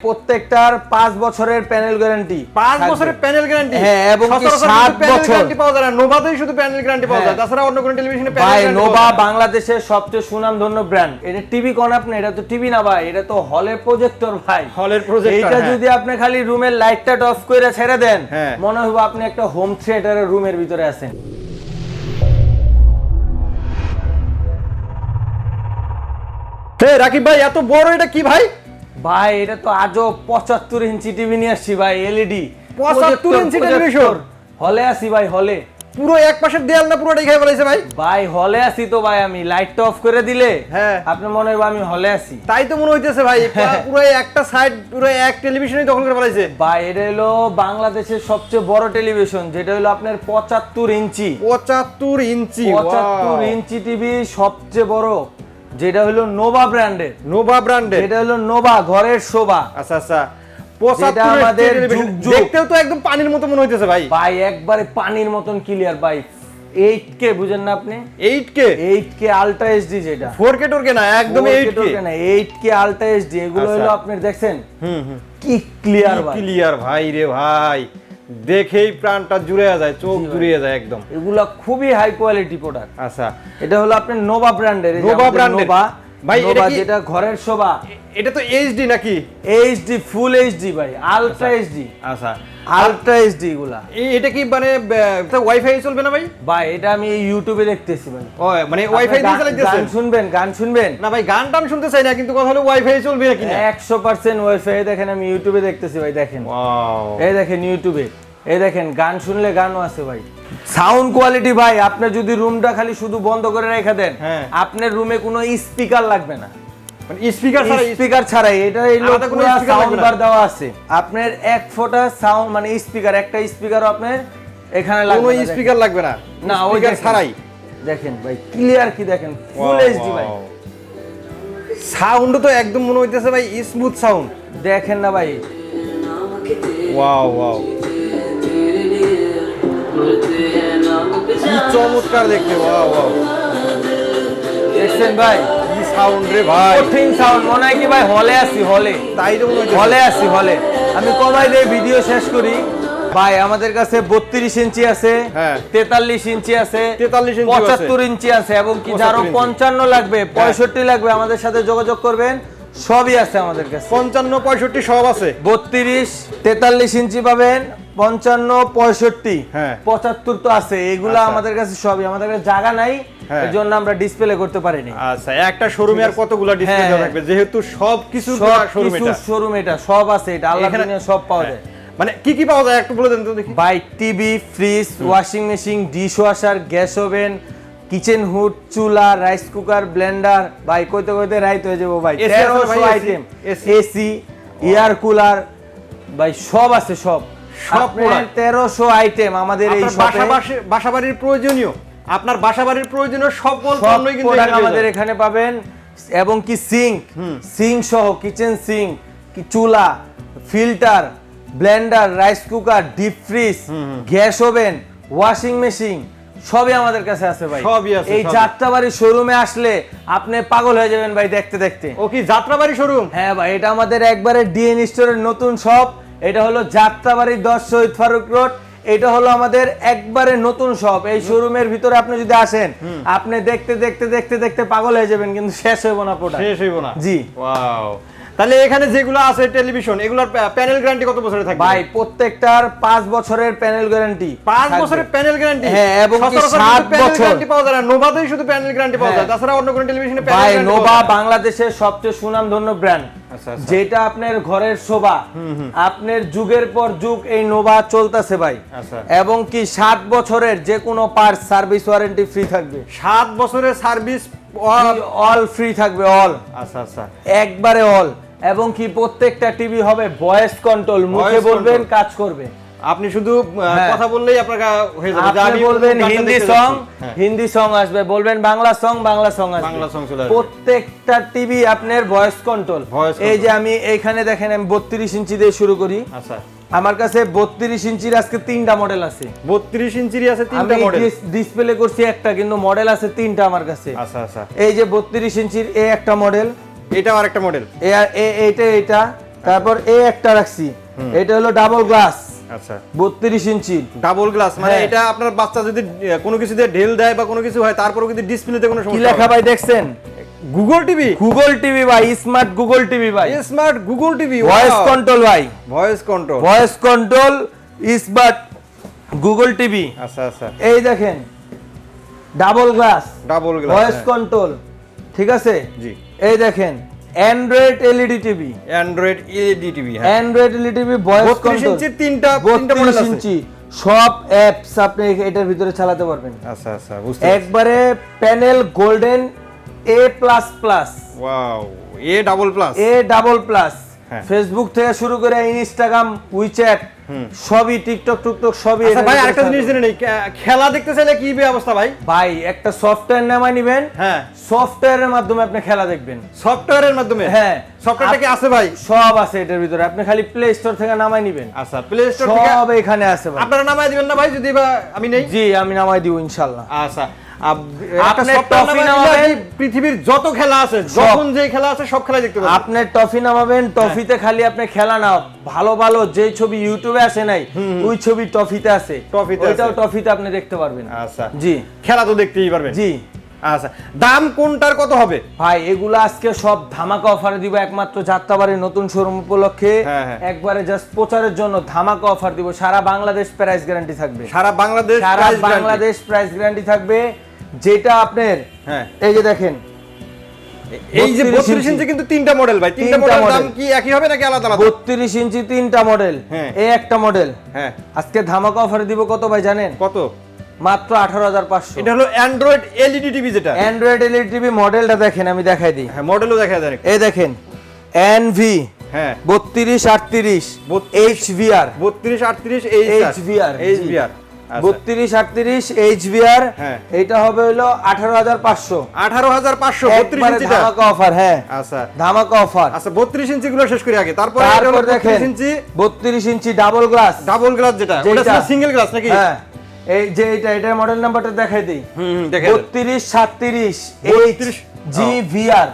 প্রত্যেকটার পাঁচ বছরের প্যানেল গ্যারান্টি পাঁচ বছরের প্যানেল গ্যারান্টি হ্যাঁ, এবং সাত বছর। গ্যারান্টি পাওয়া যায় না। নোভাতেই শুধু প্যানেল গ্যারান্টি পাওয়া যায়। হ্যাঁ। তাছাড়া অন্য কোনো টেলিভিশনে ভাই নোভা বাংলাদেশের সবচেয়ে সুনামধন্য ব্র্যান্ড এটা টিভি কোন আপনি? এটা তো টিভি না ভাই এটা তো হলের প্রজেক্টর ভাই। হলের প্রজেক্টর এটা যদি আপনি খালি রুমের লাইটটা অফ করে ছেড়ে দেন হ্যাঁ। মনে হবে আপনি একটা হোম থিয়েটারের রুমের ভিতরে আছেন। হে রাকিব ভাই এত বড় এটা কি ভাই? ভাই এটা তো আজও পঁচাত্তর ইঞ্চি টিভি নিয়ে আসছি ভাই এলইডি 75 ইঞ্চি টেলিভিশন? হলে আসি ভাই হলে। পুরো এক পাশের দেয়াল না পুরোটাই খাই ফেলাইছে ভাই? ভাই হলে আসি তো ভাই আমি লাইটটা অফ করে দিলে হ্যাঁ। আপনি মনে হবে আমি হলে আসি। তাই তো মনে হইতেছে ভাই পুরো একটা সাইড পুরো এক টেলিভিশনই দখল করে ফেলাইছে। ভাই এটা হলো বাংলাদেশের সবচেয়ে বড় টেলিভিশন যেটা হলো আপনার পঁচাত্তর ইঞ্চি। পঁচাত্তর ইঞ্চি পঁচাত্তর ইঞ্চি টিভি সবচেয়ে বড়। যেটা হলো নোভা ব্র্যান্ডের। নোভা ব্র্যান্ডের। যেটা হলো নোভা ঘরের শোভা। আচ্ছা আচ্ছা। আমাদের যুগ যুগ। দেখতেও তো একদম পানির মতো মনে হইতেছে ভাই। ভাই একবারে পানির মতন ক্লিয়ার ভাই। বুঝেন না আপনি? আলট্রা এইচডি যেটা। না? একদম আলট্রা এইচডি এগুলো আচ্ছা। হলো আপনি দেখছেন? হুম হুম। কি ক্লিয়ার ভাই। ক্লিয়ার ভাই রে ভাই। দেখেই প্রাণটা জুড়ে যায় চোখ জুড়ে যায় একদম। এগুলা খুবই হাই কোয়ালিটি প্রোডাক্ট আচ্ছা। এটা হলো আপনার নোভা ব্র্যান্ডের নোভা ব্র্যান্ডের নোভা ভাই, এটা যেটা ঘরের শোভা। এটা তো এইচডি নাকি? এইচডি ফুল এইচডি ভাই আলট্রা এইচডি আচ্ছা। আলট্রা এইচডি গুলা এটা কি মানে ওয়াইফাই চলবে না ভাই? ভাই এটা আমি ইউটিউবে দেখতেছি ভাই। ও মানে ওয়াইফাই দিয়ে চালাইতেছেন? গান শুনবেন গান শুনবেন। না ভাই গান টান শুনতে চাই না কিন্তু কথা হলো ওয়াইফাই চলবে নাকি না? একশো পার্সেন্ট ওয়াইফাই দেখেন আমি ইউটিউবে দেখতেছি ভাই দেখেন। ওয়াও এই দেখেন ইউটিউবে এই দেখেন গান শুনলে গানও আছে ভাই। সাউন্ড কোয়ালিটি ভাই আপনি যদি রুমটা খালি শুধু বন্ধ করে রেখে দেন হ্যাঁ। আপনার রুমে কোনো স্পিকার লাগবে না। মানে স্পিকার ছাড়া স্পিকার ছাড়াই এটা সাউন্ড বার দেওয়া আছে। আপনার এক ফোঁটা সাউন্ড মানে স্পিকার একটা স্পিকারও আপনার এখানে কোনো লাগবে। স্পিকার লাগবে না। না ছাড়াই। দেখেন ভাই ক্লিয়ার কি দেখেন? ফুল এইচডি ভাই। সাউন্ড তো একদম মনে হইতেছে ভাই স্মুথ সাউন্ড দেখেন না ভাই। ওয়াও ওয়াও কি চমৎকার দেখতে ওয়াও ওয়াও দেখছেন ভাই? সাউন্ড রে ভাই। কঠিন সাউন্ড মনে হয় কি ভাই হলে আসি হলে তাই তো হলে আসি হলে আমি কমাই দিয়ে ভিডিও শেষ করি। ভাই আমাদের কাছে বত্রিশ ইঞ্চি আছে হ্যাঁ। তেতাল্লিশ ইঞ্চি আছে 43 ইঞ্চিও পঁচাত্তর ইঞ্চি আছে এবং কি 75 যারও পঞ্চান্ন লাগবে পঁয়ষট্টি লাগবে আমাদের সাথে যোগাযোগ করবেন। সবই আছে আমাদের কাছে। পঞ্চান্ন পঁয়ষট্টি সব আছে। বত্রিশ তেতাল্লিশ ইঞ্চি পাবেন। পঞ্চান্ন পঁয়ষট্টি। হ্যাঁ। পঁচাত্তর তো আছে এগুলা আচ্ছা। আমাদের কাছে সবই আমাদের কাছে জায়গা নাই হ্যাঁ। এর জন্য আমরা ডিসপ্লে করতে পারিনি। আচ্ছা একটা শোরুমে আর কতগুলো ডিসপ্লে হ্যাঁ। থাকবে? যেহেতু সব কিছু শোরুম এটা। শোরুম এটা সব আছে এটা আল্লাহ সব পাওয়া যায়। মানে কি কি পাওয়া যায়? একটু বলে দেন তো দেখি। By TV fridge washing machine dishwasher gas oven kitchen hood চুলা রাইস কুকার ব্লেন্ডার ভাই কইতে কইতে রাইত হয়ে যাব ভাই। তেরোশো আইটেম এসি। এয়ার কুলার ভাই সব আছে সব। সব তেরোশো আইটেম আমাদের এই আপনার বাসা শপে বাসে- বাসা বাড়ির প্রয়োজনীয়। আপনার বাসা বাড়ির প্রয়োজনীয় সকল পণ্যই কিন্তু আমাদের এখানে পাবেন এবং কি সিঙ্ক সিঙ্ক সহ কিচেন সিঙ্ক চুলা filter blender rice cooker deep fridge gas oven washing machine সবই আমাদের কাছে আছে ভাই। সবই আছে, এই। যাত্রাবাড়ি শোরুমে আসলে আপনি পাগল হয়ে যাবেন ভাই দেখতে দেখতে। ও কি যাত্রাবাড়ি শোরুম হ্যাঁ ভাই এটা আমাদের একবারে ডিএন স্টোরের নতুন শপ এটা হলো যাত্রাবাড়ি দশ শহীদ ফারুক রোড। এটা হলো আমাদের একবারে নতুন শপ। এই শোরুমের ভিতরে আপনি যদি আসেন আপনি দেখতে দেখতে দেখতে দেখতে পাগল হয়ে যাবেন কিন্তু শেষ হইব না প্রোডাক্ট শেষ হইব না। জি। ওয়াও তাহলে এখানে যেগুলো আছে টেলিভিশন এগুলোর প্যানেল গ্যারান্টি কত বছরের থাকবে? ভাই প্রত্যেকটার পাঁচ বছরের প্যানেল গ্যারান্টি পাঁচ বছরের প্যানেল গ্যারান্টি হ্যাঁ, এবং কি সাত বছর। গ্যারান্টি পাওয়া যায় না। নোভাতেই শুধু প্যানেল গ্যারান্টি পাওয়া যায় হ্যাঁ। তাছাড়া অন্য কোনো টেলিভিশনে প্যানেল ভাই নোভা বাংলাদেশের সবচেয়ে সুনামধন্য ব্র্যান্ড আচ্ছা, আচ্ছা। যেটা আপনার ঘরের শোভা। আপনার যুগের পর যুগ এই নোভা চলতেছে ভাই। আচ্ছা। এবং কি সাত বছরের যে কোনো পার্ট সার্ভিস ওয়ারেন্টি ফ্রি থাকবে। সাত বছরের সার্ভিস অল ফ্রি থাকবে অল আচ্ছা আচ্ছা। একবারে অল এবং কি প্রত্যেকটা টিভি হবে ভয়েস কন্ট্রোল মুখে বলবেন কাজ করবে। আপনি শুধু হ্যাঁ। কথা বললেই আপনার হয়ে যাবে। আপনি বলবেন হিন্দি সং হ্যাঁ। হিন্দি সং আসবে বলবেন বাংলা সং বাংলা সং আসবে। বাংলা song চলে আসবে। প্রত্যেকটা টিভি আপনার ভয়েস কন্ট্রোল এই যে আমি এইখানে দেখেন আমি বত্রিশ ইঞ্চি দিয়ে শুরু করি। আচ্ছা। আমার কাছে বত্রিশ ইঞ্চির আজকে তিনটা মডেল আছে। বত্রিশ ইঞ্চির আছে তিনটা মডেল ডিসপ্লে করছি একটা কিন্তু মডেল আছে তিনটা আমার কাছে। আচ্ছা আচ্ছা। এই যে বত্রিশ ইঞ্চির এ একটা মডেল এটাও আরেকটা মডেল এইটা এটা তারপর এই একটা রাখছি। এটা হলো ডাবল গ্লাস আচ্ছা। বত্রিশ ইঞ্চি। ডাবল গ্লাস মানে হ্যাঁ। এটা আপনার বাচ্চা যদি কোনো কিছু দিয়ে ঢেল দেয় বা কোনো কিছু হয় তারপরেও কিন্তু ডিসপ্লেতে কোনো কি লেখা ভাই দেখছেন? গুগল টিভি গুগল টিভি ভাই স্মার্ট গুগল টিভি ভাই। Smart Google TV voice control ভাই। Voice control voice control smart Google TV আচ্ছা আচ্ছা। এই দেখেন double glass double glass voice control ঠিক আছে? জি। এই দেখেন Android LED TV Android LED TV হ্যাঁ। অ্যান্ড্রয়েড এলইডি টিভি বয়স 32 কন্ট্রোল তিনটা তিনটা মডেল আছে। সব অ্যাপস আপনি এটার ভিতরে চালাতে পারবেন। আচ্ছা আচ্ছা বুঝতে একবারে panel golden A plus plus wow A double plus A double plus. Facebook থেকে শুরু করে ইনস্টাগ্রাম উইচ্যাট সবই টিকটক টুকটক সবই আচ্ছা ভাই আরেকটা জিনিস জেনে নেই। খেলা দেখতে চাইলে কি বে অবস্থা ভাই? ভাই একটা সফটওয়্যার নামাই নিবেন। হ্যাঁ। সফটওয়্যারের মাধ্যমে আপনি খেলা দেখবেন। সফটওয়্যারের মাধ্যমে? হ্যাঁ। সফটওয়্যারটা কি আছে ভাই? সব আছে এটার ভিতরে। আপনি খালি প্লে স্টোর থেকে নামাই নিবেন। আচ্ছা প্লে স্টোর থেকে সব এখানে আছে ভাই। আপনারা নামায় দিবেন না ভাই? যদি আমি নেই? জি আমি নামাই দিব ইনশাল্লাহ। আচ্ছা। আপনি আপনি নামাবেন। পৃথিবীর যত খেলা আছে যখন যে খেলা আছে সব খেলা দেখতে পাবেন। আপনি টফি নামাবেন টফিতে খালি আপনি খেলা নাও ভালো ভালো যে ছবি ইউটিউবে আসে নাই ওই ছবি টফিতে আছে টফিতে ওইটাও আছে। আপনি দেখতে পারবেন। আচ্ছা। জি। খেলা তো দেখতেই পারবেন। জি। আচ্ছা। দাম কোনটার কত হবে? ভাই এগুলো আজকে সব ধামাকা অফারে দিব। একমাত্র যাত্রাবাড়ির নতুন শোরুম উপলক্ষে। হ্যাঁ, হ্যাঁ। একবারে জাস্ট প্রচারের জন্য ধামাকা অফার দিব। সারা বাংলাদেশ প্রাইস গ্যারান্টি থাকবে। সারা বাংলাদেশ সারা বাংলাদেশ প্রাইস গ্যারান্টি থাকবে। যেটা আপনার হ্যাঁ। এই যে দেখেন। এই যে 32 বত্রিশ ইঞ্চি। কিন্তু তিনটা মডেল ভাই। তিনটা মডেল দাম কি একই হবে নাকি আলাদা আলাদা? বত্রিশ ইঞ্চি তিনটা মডেল হ্যাঁ। এই একটা মডেল হ্যাঁ। আজকে ধামাকা অফারে দিব কত ভাই জানেন? কত? মাত্র আঠারো হাজার পাঁচশো। এটা হলো অ্যান্ড্রয়েড এলইডি টিভি যেটা। অ্যান্ড্রয়েড এলইডি টিভি মডেলটা দেখেন আমি দেখাই দিই। হ্যাঁ মডেলও দেখা যায় একটু। এই দেখেন এনভি হ্যাঁ। বত্রিশ আটত্রিশ 32 এইচ ভিআর বত্রিশ আটত্রিশ এইচ HVR, এইচ জি। বিআর বত্রিশ আটত্রিশ এইচ ভিআর হ্যাঁ। এটা হবে হলো আঠারো হাজার পাঁচশো। আঠারো হাজার পাঁচশো ধামাকা অফার হ্যাঁ। আচ্ছা। ধামাকা অফার আচ্ছা বত্রিশ ইঞ্চি গুলো শেষ করি আগে। তারপরে দেখেন ইঞ্চি? বত্রিশ ইঞ্চি ডাবল গ্লাস ডাবল গ্লাস যেটা সিঙ্গেল গ্লাস নাকি? হ্যাঁ। এই যে এটা এটার মডেল নাম্বারটা দেখাই দিই। বত্রিশ সাতত্রিশ এইচ 32 জি ভিআর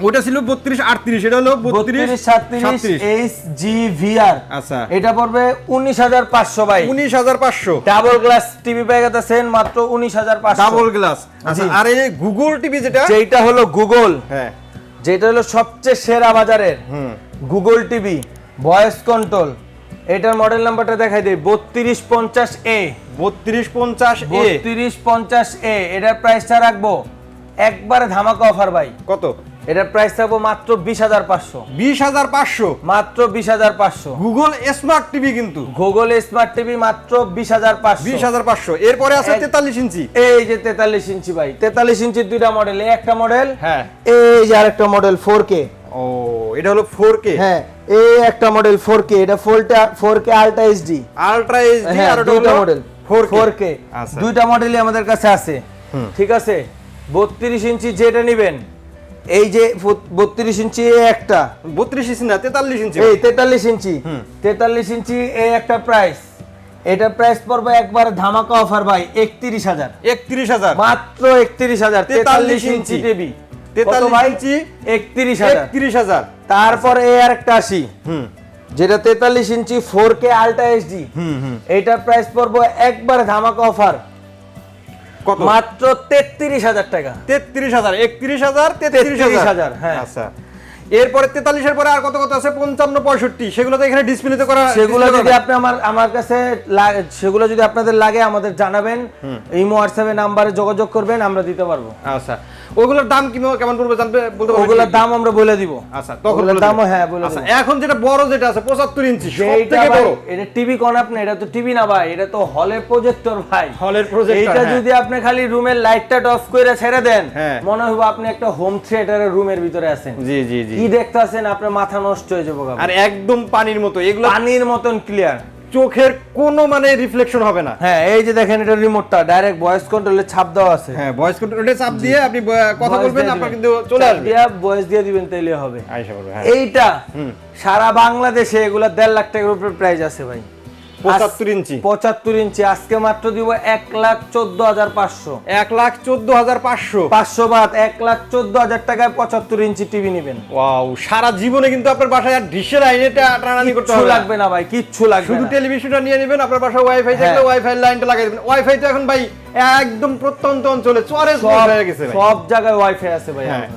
ওটা ছিল বত্রিশ আটত্রিশ এটা হলো বত্রিশ বত্রিশ সাতত্রিশ এইচ জি ভিআর আচ্ছা। এটা পড়বে উনিশ হাজার পাঁচশো ভাই। উনিশ হাজার পাঁচশো। ডাবল গ্লাস টিভি পেয়ে গেছেন মাত্র উনিশ হাজার পাঁচশো। Double glass. আচ্ছা আর এই গুগল টিভি যেটা? যেটা হলো গুগল। হ্যাঁ। যেটা হলো সবচেয়ে সেরা বাজারের। হুম। Google TV voice control. এটার মডেল নাম্বারটা দেখাই দিই বত্রিশ পঞ্চাশ এ। বত্রিশ পঞ্চাশ এ। বত্রিশ পঞ্চাশ এ এটার প্রাইসটা রাখব। একবারে ধামাকা অফার ভাই। কত? এটার প্রাইস থাকব মাত্র বিশ হাজার পাঁচশো। বিশ হাজার পাঁচশো? মাত্র বিশ হাজার পাঁচশো। গুগল স্মার্ট টিভি কিন্তু। গুগল স্মার্ট টিভি মাত্র বিশ হাজার পাঁচশো। বিশ হাজার পাঁচশো। এরপরে আছে তেতাল্লিশ ইঞ্চি। এই যে তেতাল্লিশ ইঞ্চি ভাই। তেতাল্লিশ ইঞ্চির দুইটা মডেল এই একটা মডেল হ্যাঁ। এই যে আরেকটা মডেল ফোর কে ও এটা হলো ফোর কে হ্যাঁ এই একটা মডেল ফোর কে এটা ফোরটা four K ultra HD ultra HD আর দুইটা মডেল ফোর কে দুইটা মডেলই আমাদের কাছে আছে। ঠিক আছে? বত্রিশ ইঞ্চি যেটা নিবেন এই যে বত্রিশ ইঞ্চি একটা। বত্রিশ ইঞ্চি না তেতাল্লিশ ইঞ্চি। এই তেতাল্লিশ ইঞ্চি। তেতাল্লিশ ইঞ্চি এই একটা প্রাইস এটা প্রাইস পড়বে একবার ধামাকা অফার ভাই একত্রিশ হাজার। একত্রিশ হাজার। মাত্র একত্রিশ হাজার তেতাল্লিশ ইঞ্চি। টিভি 43 ইঞ্চি, একত্রিশ হাজার। একত্রিশ হাজার। তারপর এই আর একটা আসি হুম। যেটা তেতাল্লিশ ইঞ্চি ফোর কে আলট্রা এইচডি হুম হুম। এইটার প্রাইস পড়ব একবার ধামাকা অফার কত? মাত্র তেত্রিশ হাজার টাকা। তেত্রিশ হাজার একত্রিশ হাজার তেত্রিশ 33,000, হাজার হ্যাঁ। আচ্ছা। এরপরে তেতাল্লিশের পরে আর কত কত আছে? পঞ্চান্ন পঁয়ষট্টি। সেগুলো তো এখানে ডিসপ্লেতে করা সেগুলো যদি আপনি আমার আমার কাছে সেগুলো যদি আপনাদের লাগে আমাদের জানাবেন। ইমো হোয়াটসঅ্যাপে নাম্বারে যোগাযোগ করবেন আমরা দিতে পারব। আচ্ছা। ওগুলোর দাম কি কেমন পড়বে জানতে বলতে ওগুলোর দাম আমরা বলে দিব। আচ্ছা তখন হ্যাঁ বলে আচ্ছা এখন যেটা বড় যেটা আছে পঁচাত্তর ইঞ্চি সব এইটা থেকে ভাই, বড়। এটা টিভি কোন আপনি? এটা তো টিভি না ভাই এটা তো হলের প্রজেক্টর ভাই। হলের প্রজেক্টর এইটা যদি আপনি খালি রুমের লাইটটা অফ করে ছেড়ে দেন হ্যাঁ। মনে হইব আপনি একটা হোম থিয়েটারের রুমের ভিতরে আছেন। জি জি জি। কি দেখতাছেন আপনার মাথা নষ্ট হয়ে যাবে আর একদম পানির মতো এগুলো পানির মতন ক্লিয়ার চোখের কোনো মানে রিফ্লেকশন হবে না। হ্যাঁ এই যে দেখেন এটা রিমোটটা ডাইরেক্ট ভয়েস কন্ট্রোলে ছাপ দেওয়া আছে। হ্যাঁ ভয়েস কন্ট্রোলে ছাপ দিয়ে আপনি কথা বলবেন আপনি আপনার কিন্তু চলে আসবে। দিয়া ভয়েস দিয়ে দিবেন তাইলে হবে। আইসা করবে হ্যাঁ। এইটা সারা বাংলাদেশে এগুলা দেড় লাখ টাকার উপরে প্রাইস আছে ভাই। পঁচাত্তর ইঞ্চি। পঁচাত্তর ইঞ্চি আজকে মাত্র দিব এক লাখ চোদ্দ হাজার পাঁচশো। এক লাখ চোদ্দ হাজার পাঁচশো। পাঁচশো বাদ এক লাখ চোদ্দ হাজার টাকায় পঁচাত্তর ইঞ্চি টিভি নেবেন। ওয়াও সারা জীবনে কিন্তু আপনার বাসায় আর ডিশের আইনে টানাটানি করতে হবে লাগবে না ভাই কিচ্ছু লাগবে শুধু। টেলিভিশনটা নিয়ে নেবেন আপনার বাসায় ওয়াইফাই থাকলে হ্যাঁ। ওয়াইফাই লাইনটা লাগাই দেবেন। ওয়াইফাই তো এখন ভাই একদম প্রত্যন্ত অঞ্চলে চরে সব জায়গায় ওয়াইফাই আছে ভাই হ্যাঁ।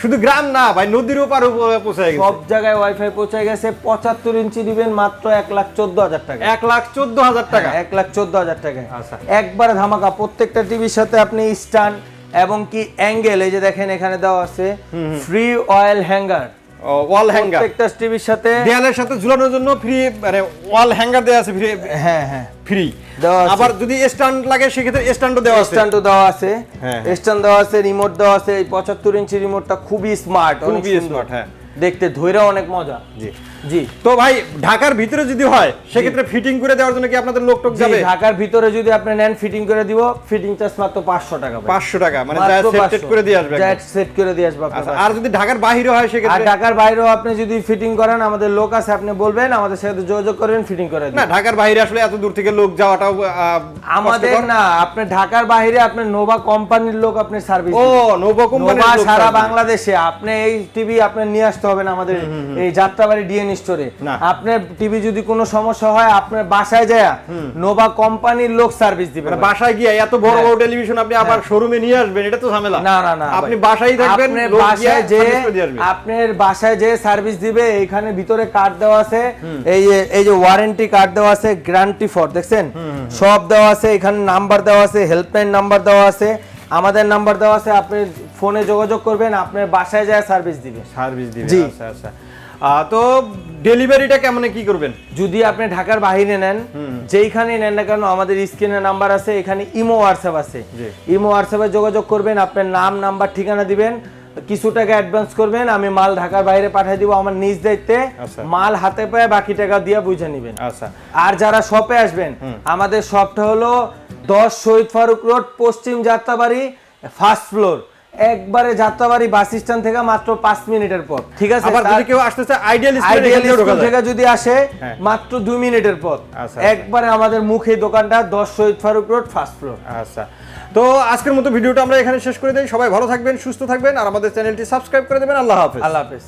শুধু গ্রাম না ভাই নদীর ওপার পৌঁছে গেছে। সব জায়গায় ওয়াইফাই পৌঁছে গেছে পঁচাত্তর ইঞ্চি দিবেন মাত্র এক লাখ চোদ্দ হাজার টাকা। এক লাখ চোদ্দ হাজার টাকা। এক লাখ চোদ্দ হাজার টাকা। আচ্ছা। একবারে ধামাকা প্রত্যেকটা টিভির সাথে আপনি স্টান এবং কি অ্যাঙ্গেল এই যে দেখেন এখানে দেওয়া আছে free oil hanger wall hanger প্রত্যেকটা টিভির সাথে দেয়ালের সাথে ঝুলানোর জন্য ফ্রি মানে ওয়াল হ্যাঙ্গার দেওয়া আছে ফ্রি হ্যাঁ হ্যাঁ। ফ্রি আবার যদি স্ট্যান্ড লাগে সেক্ষেত্রে স্ট্যান্ডও দেওয়া আছে। স্ট্যান্ডও দেওয়া আছে। হ্যাঁ। স্ট্যান্ড দেওয়া আছে রিমোট দেওয়া আছে। এই পঁচাত্তর ইঞ্চি রিমোটটা খুবই স্মার্ট খুবই স্মার্ট হ্যাঁ। দেখতে ধৈর্য অনেক মজা। জি। জি। তো ভাই ঢাকার ভিতরে যদি হয় সেক্ষেত্রে ফিটিং করে দেওয়ার জন্য কি আপনাদের লোক টোক যাবে? ঢাকার ভিতরে যদি আপনি নেন ফিটিং করে দিব। ফিটিং চার্জ মাত্র পাঁচশো টাকা ভাই। পাঁচশো টাকা মানে মাত্র সেট করে দিয়ে আসবে যা সেট করে দিয়ে আসবে আচ্ছা। আর যদি ঢাকার বাইরে হয় আর সেক্ষেত্রে? ঢাকার বাইরেও আপনি যদি ফিটিং করেন আমাদের লোক আছে আপনি বলবেন আমাদের সাথে যোগাযোগ করবেন ফিটিং করে না ঢাকার বাইরে আসলে এত দূর থেকে লোক যাওয়াটাও আমাদের না আপনি ঢাকার বাইরে আপনি নোভা কোম্পানির লোক আপনি সার্ভিস ও নোভো লোক সারা বাংলাদেশে আপনি এই টিভি আপনি নিয়ে আসতে হবে না আমাদের এই যাত্রাবাড়ি ডিএন স্টোরে। আপনার টিভি যদি কোনো সমস্যা হয় আপনার বাসায় যায় নোভা কোম্পানির লোক সার্ভিস দিবে। মানে বাসায় গিয়ে এত বড় হ্যাঁ। বড় টেলিভিশন আপনি আবার শোরুমে নিয়ে আসবেন এটা তো ঝামেলা। না না না আপনি বাসায় থাকবেন আপনার বাসায় যে। আপনার বাসায় যে সার্ভিস দিবে এইখানে ভিতরে কার্ড দেওয়া আছে। এই যে- এই যে ওয়ারেন্টি কার্ড দেওয়া আছে গ্যারান্টি ফর দেখছেন? সব দেওয়া আছে এখানে নাম্বার দেওয়া আছে হেল্পলাইন নাম্বার দেওয়া আছে। আমাদের নাম্বার দেওয়া আছে আপনি ফোনে যোগাযোগ করবেন আপনার বাসায় যায় সার্ভিস দিবে। সার্ভিস দিবে আচ্ছা আচ্ছা। তো ডেলিভারিটা কেমন কি করবেন? যদি আপনি ঢাকার বাইরে নেন যেইখানে নেন না কেন আমাদের স্ক্রিনে নাম্বার আছে এখানে ইমো হোয়াটসঅ্যাপ আছে। ইমো হোয়াটসঅ্যাপে যোগাযোগ করবেন আপনার নাম নাম্বার ঠিকানা দিবেন। কিছু টাকা অ্যাডভান্স করবেন আমি মাল ঢাকার বাইরে পাঠিয়ে দিব আমার নিজ দায়িত্বে। আচ্ছা। মাল হাতে পায়ে বাকি টাকা দিয়ে বুঝে নেবেন। আচ্ছা। আর যারা শপে আসবেন আমাদের শপটা হলো দশ শহীদ ফারুক রোড পশ্চিম যাত্রাবাড়ি ফার্স্ট ফ্লোর একবারে যাত্রাবাড়ি বাস স্ট্যান্ড থেকে মাত্র পাঁচ মিনিটের পথ ঠিক আছে? আবার যদি কেউ আসতে চায় আইডিয়াল স্কুল থেকে যদি আসে হ্যাঁ। মাত্র দুই মিনিটের পথ। আচ্ছা, একবারে আমাদের মুখে দোকানটা দশ Shahid Faruk road first floor আচ্ছা। তো আজকের মতো ভিডিওটা আমরা এখানে শেষ করে দিই। সবাই ভালো থাকবেন সুস্থ থাকবেন আর আমাদের চ্যানেলটি সাবস্ক্রাইব করে দেবেন। আল্লাহ হাফেজ। আল্লাহ হাফেজ।